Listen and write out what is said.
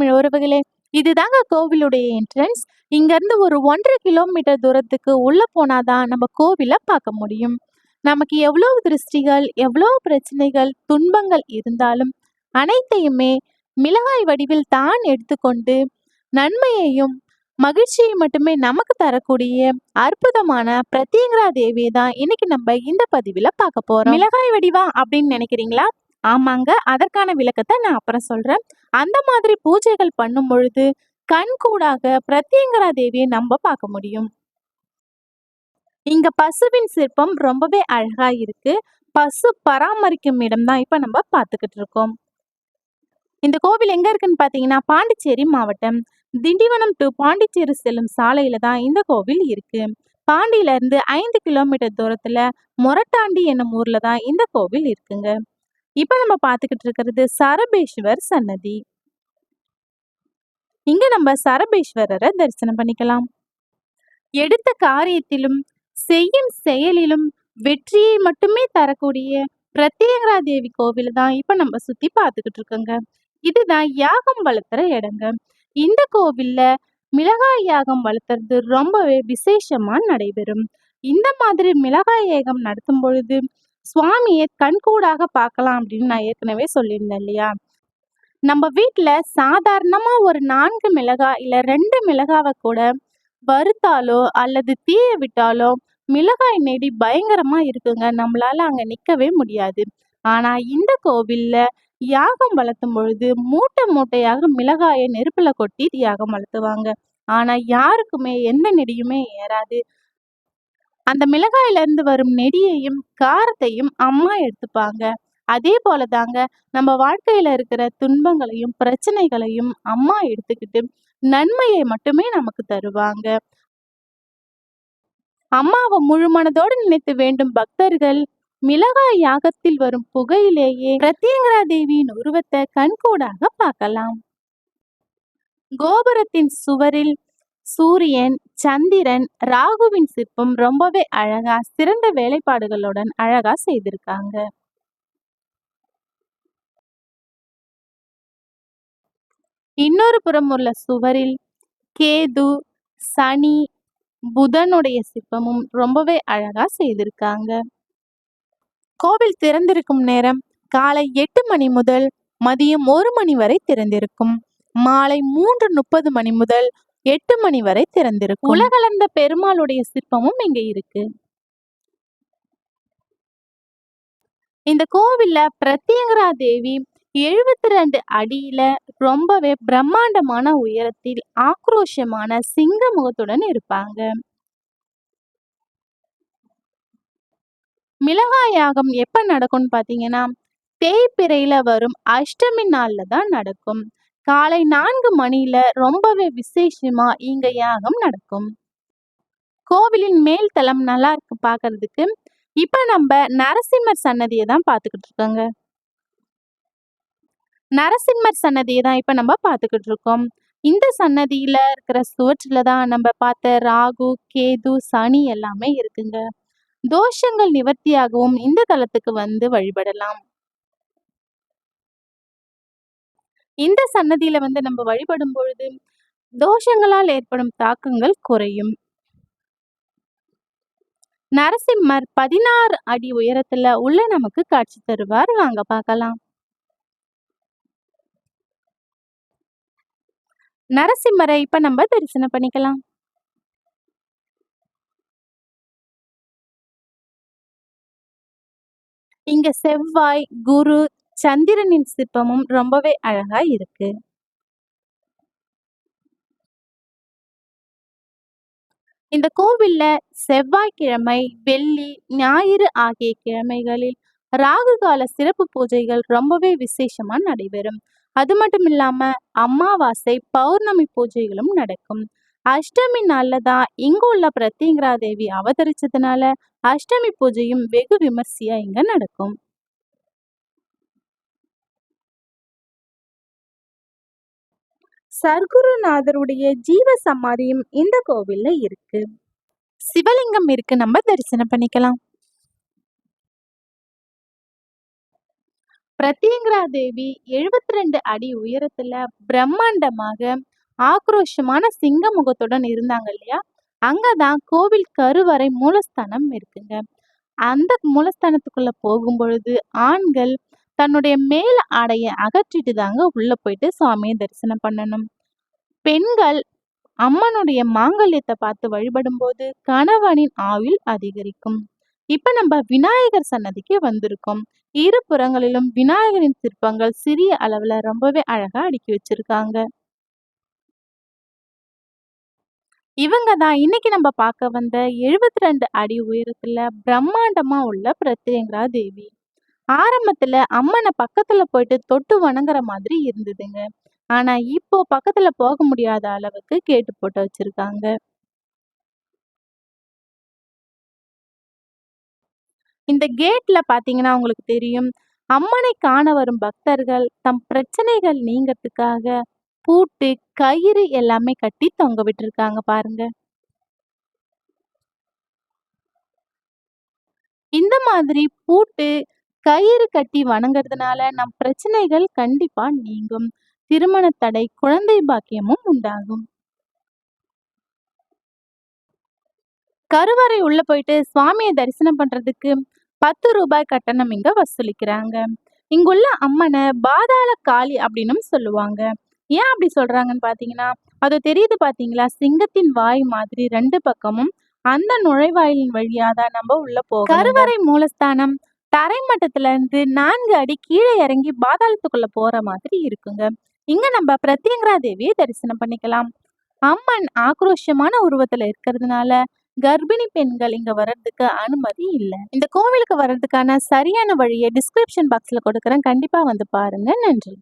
தமிழ் உறவுகளே. இதுதாங்க கோவிலுடைய என்ட்ரன்ஸ் இங்கேருந்து ஒரு ஒன்றரை கிலோமீட்டர் தூரத்துக்கு உள்ள போனாதான் நம்ம கோவிலை பார்க்க முடியும். நமக்கு எவ்வளவு திருஷ்டிகள் எவ்வளவு பிரச்சனைகள் துன்பங்கள் இருந்தாலும் அனைத்தையுமே மிளகாய் வடிவில் தான் எடுத்துக்கொண்டு நன்மையையும் மகிழ்ச்சியை மட்டுமே நமக்கு தரக்கூடிய அற்புதமான பிரத்யங்கரா தேவியை தான் இன்னைக்கு நம்ம இந்த பதிவில் பார்க்க போறோம். மிளகாய் வடிவா அப்படின்னு நினைக்கிறீங்களா? ஆமாங்க. அதற்கான விளக்கத்தை நான் அப்புறம் சொல்றேன். அந்த மாதிரி பூஜைகள் பண்ணும் பொழுது கண் கூடாக பிரத்யங்கரா தேவியை நம்ம பார்க்க முடியும். இங்க பசுவின் சிற்பம் ரொம்பவே அழகா இருக்கு. பசு பராமரிக்கும் இடம் தான் இப்ப நம்ம பார்த்துக்கிட்டு இருக்கோம். இந்த கோவில் எங்க இருக்குன்னு பாத்தீங்கன்னா பாண்டிச்சேரி மாவட்டம். திண்டிவனம் டு பாண்டிச்சேரி செல்லும் சாலையில தான் இந்த கோவில் இருக்கு. பாண்டியில இருந்து ஐந்து கிலோமீட்டர் தூரத்துல மொரட்டாண்டி என்னும் ஊர்ல தான் இந்த கோவில் இருக்குங்க. இப்ப நம்ம பார்த்துக்கிட்டு இருக்கிறது சரபேஸ்வர் சன்னதி. இங்க நம்ம சரபேஸ்வரரை தரிசனம் பண்ணிக்கலாம். எடுத்த காரியத்திலும் செய்யும் செயலிலும் வெற்றியை மட்டுமே தரக்கூடிய பிரத்யேகரா தேவி கோவில் தான் இப்ப நம்ம சுத்தி பார்த்துக்கிட்டு இருக்கோங்க. இதுதான் யாகம் வளர்த்துற இடங்க. இந்த கோவில்ல மிளகாய் யாகம் வளர்த்துறது ரொம்பவே விசேஷமா நடைபெறும். இந்த மாதிரி மிளகாய் யாகம் நடத்தும் பொழுது சுவாமியை கண்கூடாக பார்க்கலாம் அப்படின்னு நான் ஏற்கனவே சொல்லியிருந்தேன் இல்லையா? நம்ம வீட்டில் சாதாரணமா ஒரு நான்கு மிளகாய் இல்லை ரெண்டு மிளகாவை கூட வறுத்தாலோ அல்லது தீய விட்டாலோ மிளகாய் நெடி பயங்கரமா இருக்குங்க. நம்மளால அங்க நிக்கவே முடியாது. ஆனா இந்த கோவில்ல யாகம் வளர்த்தும் பொழுது மூட்டை மூட்டையாக மிளகாயை நெருப்புல கொட்டி யாகம் வளர்த்துவாங்க. ஆனா யாருக்குமே எந்த நெடியுமே ஏறாது. அந்த மிளகாயில இருந்து வரும் நெடியையும் காரத்தையும் அம்மா எடுத்துப்பாங்க. அதே போல தாங்க நம்ம வாழ்க்கையில இருக்கிற துன்பங்களையும் பிரச்சனைகளையும் அம்மா எடுத்துக்கிட்டு நன்மையை மட்டுமே நமக்கு தருவாங்க. அம்மாவை முழுமனதோடு நினைத்து வேண்டும் பக்தர்கள். மிளகாய் யாகத்தில் வரும் புகையிலேயே பிரத்யங்கரா தேவியின் உருவத்தை கண்கூடாக பார்க்கலாம். கோபுரத்தின் சுவரில் சூரியன் சந்திரன் ராகுவின் சிற்பம் ரொம்பவே அழகா சிறந்த வேலைப்பாடுகளுடன் அழகா செய்திருக்காங்க. இன்னொரு புறம் உள்ள சுவரில் கேது சனி புதனுடைய சிற்பமும் ரொம்பவே அழகா செய்திருக்காங்க. கோவில் திறந்திருக்கும் நேரம் காலை எட்டு மணி முதல் மதியம் ஒரு மணி வரை திறந்திருக்கும். மாலை மூன்று முப்பது மணி முதல் எட்டு மணி வரை திறந்திருக்கும். உலகளந்த பெருமாளுடைய சிற்பமும் இங்க இருக்கு. இந்த கோவில்ல பிரத்யங்கரா தேவி எழுபத்தி ரெண்டு அடியில ரொம்பவே பிரம்மாண்டமான உயரத்தில் ஆக்ரோஷமான சிங்க முகத்துடன் இருப்பாங்க. மிளகாய் யாகம் எப்ப நடக்கும்னு பாத்தீங்கன்னா தேய்பிறையில வரும் அஷ்டமி நாள்ல தான் நடக்கும். காலை நான்கு மணியில ரொம்பவே விசேஷமா இங்க யாகம் நடக்கும். கோவிலின் மேல் தளம் நல்லா இருக்கு பாக்குறதுக்கு. இப்ப நம்ம நரசிம்மர் சன்னதியை தான் பாத்துக்கிட்டு இருக்கோங்க. நரசிம்மர் சன்னதியை தான் இப்ப நம்ம பாத்துக்கிட்டு இருக்கோம். இந்த சன்னதியில இருக்கிற சுவற்றில தான் நம்ம பார்த்த ராகு கேது சனி எல்லாமே இருக்குங்க. தோஷங்கள் நிவர்த்தியாகவும் இந்த தலத்துக்கு வந்து வழிபடலாம். இந்த சன்னதியில வந்து நம்ம வழிபடும் பொழுது தோஷங்களால் ஏற்படும் தாக்கங்கள் குறையும். நரசிம்மர் பதினாறு அடி உயரத்துல உள்ள நமக்கு காட்சி தருவார். வாங்க பார்க்கலாம். நரசிம்மரை இப்ப நம்ம தரிசனம் பண்ணிக்கலாம். இங்க செவ்வாய் குரு சந்திரனின் சிற்பமும் ரொம்பவே அழகா இருக்கு. இந்த கோவில்ல செவ்வாய்க்கிழமை வெள்ளி ஞாயிறு ஆகிய கிழமைகளில் ராகு கால சிறப்பு பூஜைகள் ரொம்பவே விசேஷமா நடைபெறும். அது மட்டும் இல்லாம அமாவாசை பௌர்ணமி பூஜைகளும் நடக்கும். அஷ்டமி நாள்ல தான் இங்க உள்ள பிரத்யங்கரா தேவி அவதரிச்சதுனால அஷ்டமி பூஜையும் வெகு விமர்சையா இங்க நடக்கும். சர்க்குருநாதருடைய ஜீவ சமாதியும் இந்த கோவில்ல இருக்கு சிவலிங்கம் இருக்கு நம்ம தரிசனம் பண்ணிக்கலாம் பிரத்யங்கரா தேவி 72 அடி உயரத்துல பிரம்மாண்டமாக ஆக்ரோஷமான சிங்க முகத்துடன் இருந்தாங்க இல்லையா? அங்கதான் கோவில் கருவறை மூலஸ்தானம் இருக்குங்க. அந்த மூலஸ்தானத்துக்குள்ள போகும்பொழுது, ஆண்கள் தன்னுடைய மேல் ஆடையை அகற்றிட்டு தாங்க உள்ள போயிட்டு சாமியை தரிசனம் பண்ணணும். பெண்கள் அம்மனுடைய மாங்கல்யத்தை பார்த்து வழிபடும் போது கணவனின் ஆயுள் அதிகரிக்கும். இப்ப நம்ம விநாயகர் சன்னதிக்கு வந்திருக்கோம். இரு புறங்களிலும் விநாயகரின் சிற்பங்கள் சிறிய அளவுல ரொம்பவே அழகா அடுக்கி வச்சிருக்காங்க. இவங்க தான் இன்னைக்கு நம்ம பார்க்க வந்த 72 அடி உயரத்துல பிரம்மாண்டமா உள்ள பிரத்யங்கரா தேவி. ஆரம்பத்துல அம்மனை பக்கத்துல போயிட்டு தொட்டு வணங்குற மாதிரி இருந்ததுங்க. ஆனா இப்போ பக்கத்துல போக முடியாத அளவுக்கு கேட்டு போட்டு வச்சிருக்காங்க. இந்த கேட்ல பாத்தீங்கன்னா உங்களுக்கு தெரியும். அம்மனை காண வரும் பக்தர்கள் தம் பிரச்சனைகள் நீங்கிறதுக்காக பூட்டு, கயிறு எல்லாமே கட்டி தொங்க விட்டுருக்காங்க பாருங்க. இந்த மாதிரி பூட்டு, கயிறு கட்டி வணங்குறதுனால நம் பிரச்சனைகள் கண்டிப்பா நீங்கும். திருமண தடை, குழந்தை பாக்கியமும் உண்டாகும். கருவறை உள்ள போயிட்டு சுவாமியை தரிசனம் பண்றதுக்கு பத்து ரூபாய் கட்டணம் இங்க வசூலிக்கிறாங்க. இங்குள்ள அம்மனை பாதாள காளி அப்படின்னும் சொல்லுவாங்க. ஏன் அப்படி சொல்றாங்கன்னு பாத்தீங்கன்னா அது தெரியுது பாத்தீங்களா சிங்கத்தின் வாய் மாதிரி ரெண்டு பக்கமும் அந்த நுழைவாயிலின் வழியாதான் நம்ம உள்ள போகும் கருவறை மூலஸ்தானம் தரை மட்டத்துல இருந்து 4 அடி கீழே இறங்கி பாதாளத்துக்குள்ள போற மாதிரி இருக்குங்க. இங்க நம்ம பிரத்யங்கரா தேவியை தரிசனம் பண்ணிக்கலாம். அம்மன் ஆக்ரோஷமான உருவத்துல இருக்கிறதுனால, கர்ப்பிணி பெண்கள் இங்க வர்றதுக்கு அனுமதி இல்லை இந்த கோவிலுக்கு வர்றதுக்கான சரியான வழியை டிஸ்கிரிப்ஷன் பாக்ஸ்ல கொடுக்குறேன் கண்டிப்பா வந்து பாருங்க. நன்றி.